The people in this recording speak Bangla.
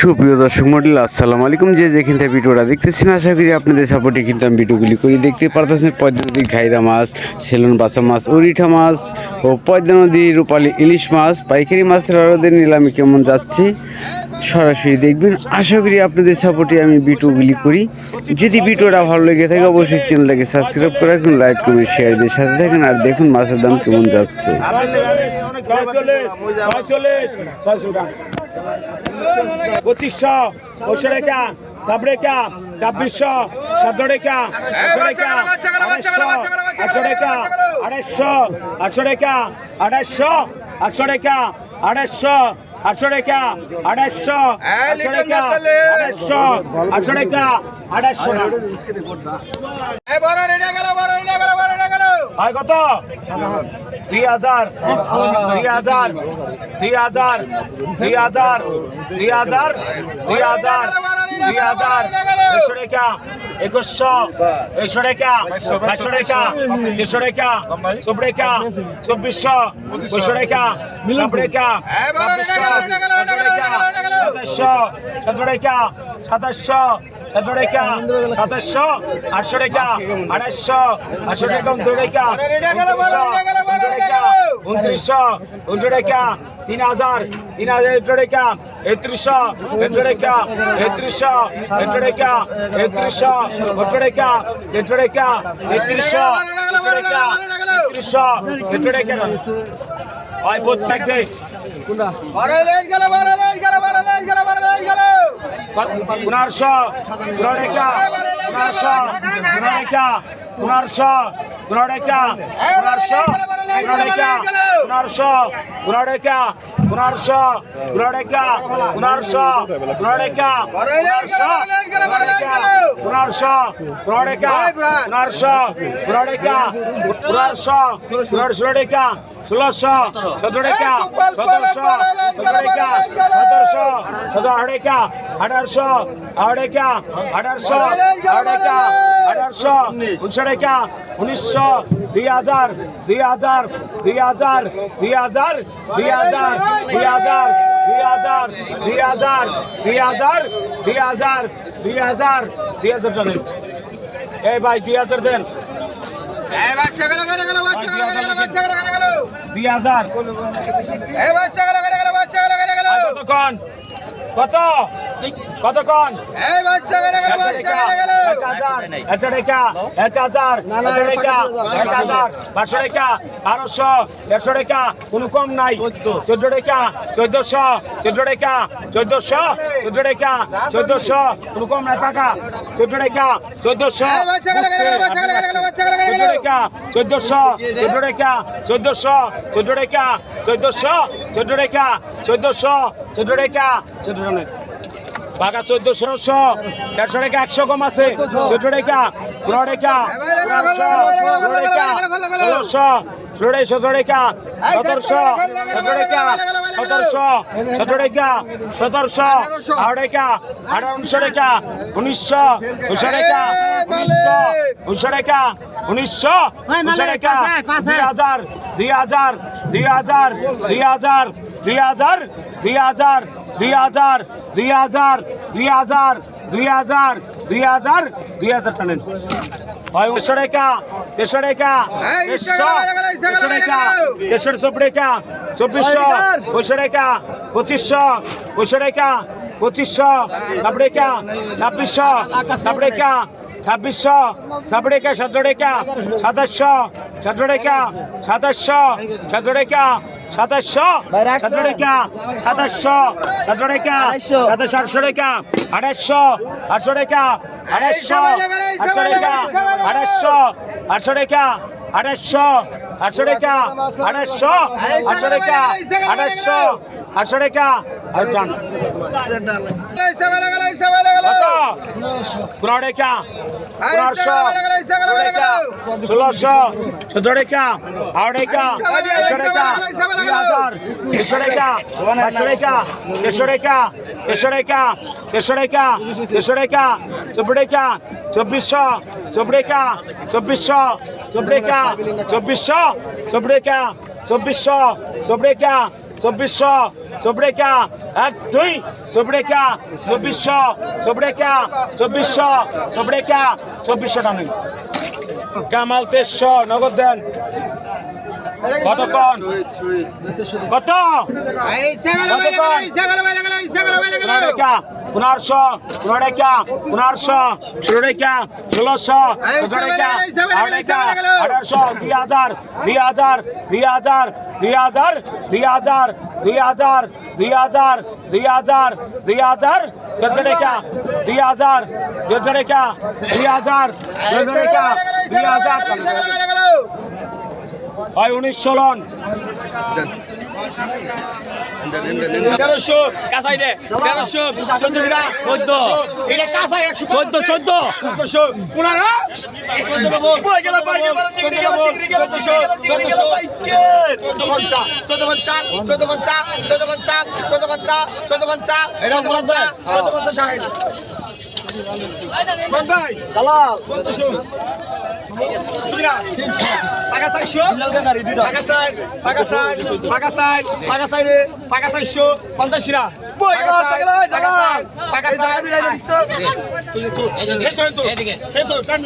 সুপ্রিয় দর্শক মন্ডল, আসসালামু আলাইকুম। যে যেখান থেকে ভিডিওটা দেখতেছেন, আশা করি আপনাদের সাপোর্টে কিন্তু আমি ভিডিওগুলি করি দেখতে পারতেছেন। পদ্মা নদীর ঘাইরা মাছ সেলন বাসা মাছ, উরিঠা মাছ ও পদ্মা নদীর রূপালী ইলিশ মাছ, পাইকারি মাছের আড়দের নিলামে কেমন যাচ্ছে, সরাসরি দেখবেন। আশা করি আপনাদের সাপোর্টে আমি ভিডিওগুলি করি। যদি ভিডিওটা ভালো লেগে থাকে, অবশ্যই চ্যানেলটাকে সাবস্ক্রাইব করে রাখুন, লাইক, কমেন্ট শেয়ার দিয়ে সাথে থাকেন, আর দেখুন মাছের দাম কেমন যাচ্ছে। টাকা পঁচিশশো পঁচিশশো টাকা সাব রেখা ছাব্বিশশো সতেরো রেখা আটশো টাকা আড়াইশো আটশো টাকা আড়াইশো আটশো টাকা আড়াইশো আটশো টাকা আড়াইশো আটশো টাকা আড়াইশো আটশো টাকা আড়াইশো হয় কত? দুই হাজার দুই হাজার দুই হাজার দুই হাজার দুই হাজার দুই হাজার দুই হাজার একশো একুশশো একশো টাকা একশো টাকা দেড়শো টাকা সব টাকা চব্বিশশো পঁচিশশো টাকা সব টাকা সাতাশশো সতেরো টাকা সাতাশশো সতেরো টাকা সাতাশশো আটশো টাকা আড়াইশো আটশো টাকা উনত্রিশ টাকা উনত্রিশশো উনত্রিশ টাকা তিন হাজার তিন হাজার একটু রেখা একত্রিশশো একটু রেখা একত্রিশশো একটু রেখা একত্রিশশো একটু রেখা একটু রেখা একত্রিশশো একটু রেখা একত্রিশশো একটু রেখা। হয় বোধ থাকবে পুনর্শো। ಗುಣಾಡೇಕ್ಯಾ ಗುಣಾರ್ಷ ಗುಣಾಡೇಕ್ಯಾ ಗುಣಾರ್ಷ ಗುಣಾಡೇಕ್ಯಾ ಗುಣಾರ್ಷ ಗುಣಾಡೇಕ್ಯಾ ಗುಣಾರ್ಷ ಗುಣಾಡೇಕ್ಯಾ ಗುಣಾರ್ಷ ಗುಣಾಡೇಕ್ಯಾ ಗುಣಾರ್ಷ ಗುಣಾಡೇಕ್ಯಾ ಸುಲರ್ಷ ಸದಡೇಕ್ಯಾ ಸದರ್ಷ ಸದಡೇಕ್ಯಾ ಸದರ್ಷ ಸದಹಡೇಕ್ಯಾ ಅಡರ್ಷ ಅಡೇಕ್ಯಾ अठारह अठारह अठारह उनसठ क्या उन्नीस सौ दुई हज़ार दुई हज़ार দুই হাজার দুই হাজার দুই হাজার দুই হাজার দুই হাজার দুই হাজার দুই হাজার দুই হাজার দুই হাজার দুই হাজার দুই হাজার টাকা এই ভাই দুই হাজার দেন দুই হাজার কতক্ষণ কত কতক্ষণ এক হাজার এক টাকা এক হাজার এক টাকা এক হাজার পাঁচশো টাকা বারোশো একশো টাকা কোনো কম নাই চোদ্দ টাকা চোদ্দশো চোদ্দ টাকা চোদ্দশো চোদ্দ টাকা চোদ্দশো কোনো কম নাই টাকা চোদ্দ টাকা চোদ্দশো চোদ্দ টাকা চোদ্দশো চোদ্দ টাকা চোদ্দশো চোদ্দ টাকা চোদ্দশো চোদ্দ টাকা চোদ্দশো চোদ্দ টাকা চোদ্দ টাকা বাঘা চোদ্দ ষোলোশো চারশো টাকা একশো কম আছে। চোদ্দ টাকা পনেরো টাকা ষোলোশো ষোলো টাকা সতেরো টাকা সতেরোশো সতেরো টাকা সতেরোশো সতেরো টাকা সতেরোশো আঠারো টাকা আঠারো উনিশশো টাকা উনিশশো উনিশশো টাকা উনিশশো উনিশশো টাকা উনিশশো উনিশশো টাকা দুই হাজার দুই হাজার দুই হাজার দুই হাজার দুই হাজার দুই হাজার দুই হাজার দুই হাজার দুই হাজার দুই হাজার দুই হাজার দুই হাজার টানেন। হয় উনিশশো টাকা দেড়শো টাকা দেড়শো টাকা দেড়শো সব টাকা চব্বিশশো পঁচিশশো টাকা পঁচিশশো পঁচিশশো টাকা পঁচিশশো সাব টাকা ছাব্বিশশো সাব টাকা ছাব্বিশশো সাব টাকা সতেরো টাকা সাতাশশো সতেরো টাকা সাতাশশো সতেরো টাকা সাতাশশো সতেরো টাকা সাতাশশো টাকা সাতাশ আটশো টাকা আড়াইশো আটশো টাকা আড়াইশো আটশো টাকা আড়াইশো আটশো টাকা আড়াইশো আটশো টাকা আড়াইশো আটশো টাকা আড়াইশো আটশো টাকা আর টান ऐसे वाला गला ऐसे वाला गला পুরাড়ে কা পুরাড়শো পুরাড়ে কা ষোলোশো সতেরো কা আড়ে কা একশো কা দুই হাজার একশো চব্বিশশো চব্বিশশো চব্বিশশো চব্বিশশো চব্বিশশো চব্রেকা এক, দুই চব্রেকা চব্বিশশো চব্রেকা চব্বিশশো চব্রেকা চব্বিশশো টানুন কামাল তেইশশো, নগদ দেন। কতক্ষণ? দুই দুই হাজার দুই হাজার দুই হাজার দুই হাজার দুই হাজার দুই হাজার দুই হাজার দুই হাজার দুজনেকা দুই হাজার দুজনেকা দুই হাজার দুজনেকা দুই হাজার। হয় উনিশশো লন তেরোশো কাঁচাই দে। তেরোশো চোদ্দ বিরা চোদ্দ। এটা কাঁচাই একশো চোদ্দ চোদ্দ। চোদ্দশো পনেরো। চোদ্দ দেবো পাকা চারশো পাকা চার পাকা চার পাকা চার পাকা চারে পাকা চারশো পঞ্চাশ রা পাকা চার পাকা চার